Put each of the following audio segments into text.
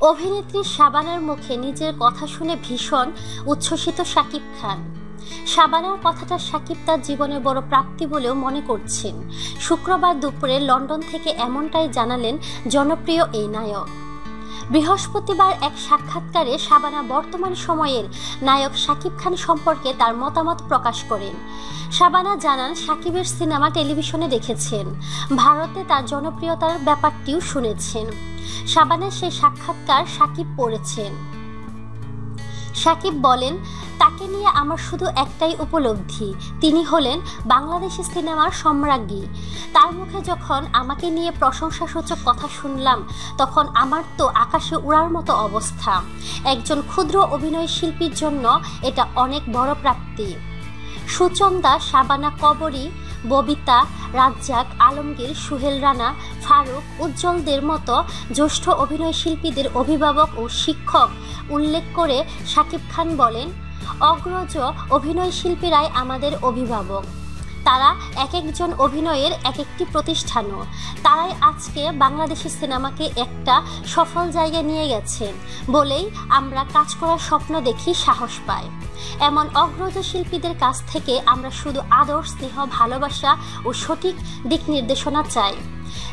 অভিনেত্রী শাবানার মুখে নিজের কথা শুনে ভীষণ উচ্ছ্বসিত শাকিব খান। শাবানার কথাটা সাকিব তার জীবনের বড় প্রাপ্তি বলেও মনে করছেন। শুক্রবার দুপুরে লন্ডন থেকে এমনটাই জানালেন জনপ্রিয় এই নায়ক। বৃহস্পতিবার এক সাক্ষাৎকারে শাবানা বর্তমান সময়ের নায়ক শাকিব খান সম্পর্কে তার মতামত প্রকাশ করেন। শাবানা জানান সাকিবের সিনেমা টেলিভিশনে দেখেছেন। ভারতে তার জনপ্রিয়তার ব্যাপারটিও শুনেছেন। শাবানের সেই সাক্ষাৎকার সাকিব পড়েছেন। সাকিব বলেন, তাকে নিয়ে আমার শুধু একটাই উপলব্ধি। তিনি হলেন বাংলাদেশি সিনেমার সম্রাজ্ঞী। তার মুখে যখন আমাকে নিয়ে প্রশংসাসূচক কথা শুনলাম, তখন আমার তো আকাশে উড়ার মতো অবস্থা। একজন ক্ষুদ্র অভিনয় শিল্পীর জন্য এটা অনেক বড় প্রাপ্তি। সুচন্দা শাবানা কবরী ববিতা, রাজ্জাক, আলমগীর, সুহেল রানা, ফারুক, উজ্জ্বলদের মতো জ্যেষ্ঠ অভিনয় শিল্পীদের অভিভাবক ও শিক্ষক উল্লেখ করে শাকিব খান বলেন, অগ্রজ অভিনয় শিল্পীরাই আমাদের অভিভাবক। তারা এক একজন অভিনয়ের এক একটি প্রতিষ্ঠানও। তারাই আজকে বাংলাদেশি সিনেমাকে একটা সফল জায়গায় নিয়ে গেছেন বলেই আমরা কাজ করার স্বপ্ন দেখি সাহস পাই। এমন অগ্রজ শিল্পীদের কাছ থেকে আমরা শুধু আদর, স্নেহ, ভালোবাসা ও সঠিক দিক নির্দেশনা চাই।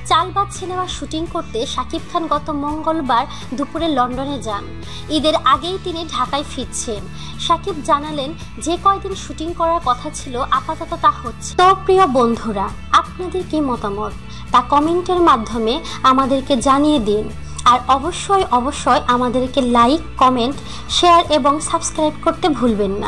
চালবাদ সিনেমা শুটিং করতে শাকিব খান গত মঙ্গলবার দুপুরে লন্ডনে যান। ঈদের আগেই তিনি ঢাকায় ফিরছেন। শাকিব জানালেন, যে কয়দিন শুটিং করার কথা ছিল, আপাতত তা হচ্ছে তো প্রিয় বন্ধুরা, আপনাদের কি মতামত? তা কমেন্টের মাধ্যমে আমাদেরকে জানিয়ে দিন। আর অবশ্যই অবশ্যই আমাদেরকে লাইক, কমেন্ট, শেয়ার এবং সাবস্ক্রাইব করতে ভুলবেন না।